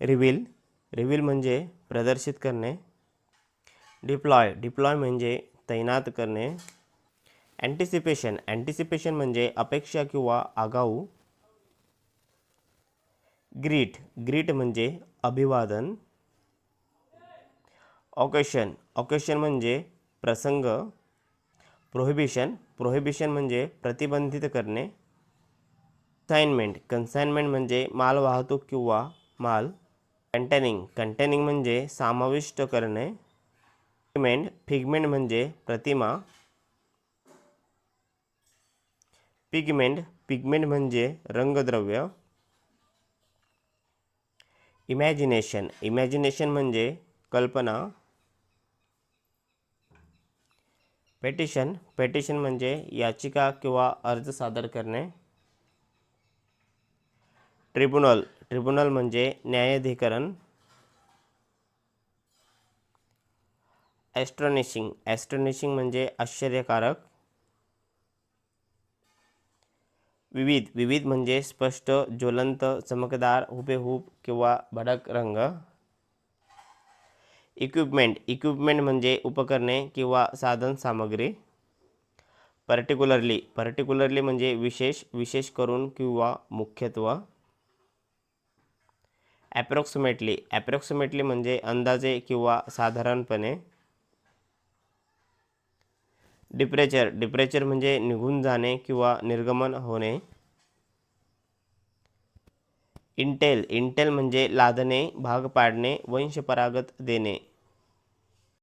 Reveal reveal म्हणजे प्रदर्शित करणे डिप्लॉय डिप्लॉय म्हणजे तैनात करणे अँटिसिपेशन अँटिसिपेशन म्हणजे अपेक्षा किंवा आगाऊ ग्रीट ग्रीट म्हणजे अभिवादन ऑकेशन ऑकेशन म्हणजे प्रसंग प्रोहिबिशन प्रोहिबिशन म्हणजे प्रतिबंधित करणे कन्साइनमेंट कन्साइनमेंट म्हणजे माल वाहतूक किंवा माल कंटेनिंग कंटेनिंग म्हणजे समाविष्ट करणे. फिगमेंट फिगमेंट म्हणजे प्रतिमा. पिगमेंट पिगमेंट म्हणजे रंगद्रव्य. इमॅजिनेशन इमॅजिनेशन म्हणजे कल्पना. पेटिशन पेटिशन म्हणजे याचिका किंवा अर्ज सादर करणे. ट्रिब्युनल ट्रिब्युनल म्हणजे न्यायाधिकरण ॲस्ट्रॉनिशिंग ॲस्ट्रॉनिशिंग म्हणजे आश्चर्यकारक विविध विविध म्हणजे स्पष्ट ज्वलंत चमकदार हुबेहूब किंवा भडक रंग. इक्विपमेंट इक्विपमेंट म्हणजे उपकरणे किंवा साधन सामग्री. पर्टिक्युलरली पर्टिक्युलरली म्हणजे विशेष विशेष करून किंवा मुख्यत्व. ॲप्रॉक्सिमेटली ॲप्रॉक्सिमेटली म्हणजे अंदाजे किंवा साधारणपणे डिप्रेचर डिप्रेचर म्हणजे निघून जाणे किंवा निर्गमन होणे. इंटेल इंटेल म्हणजे लादणे भाग पाडणे वंशपरागत देणे.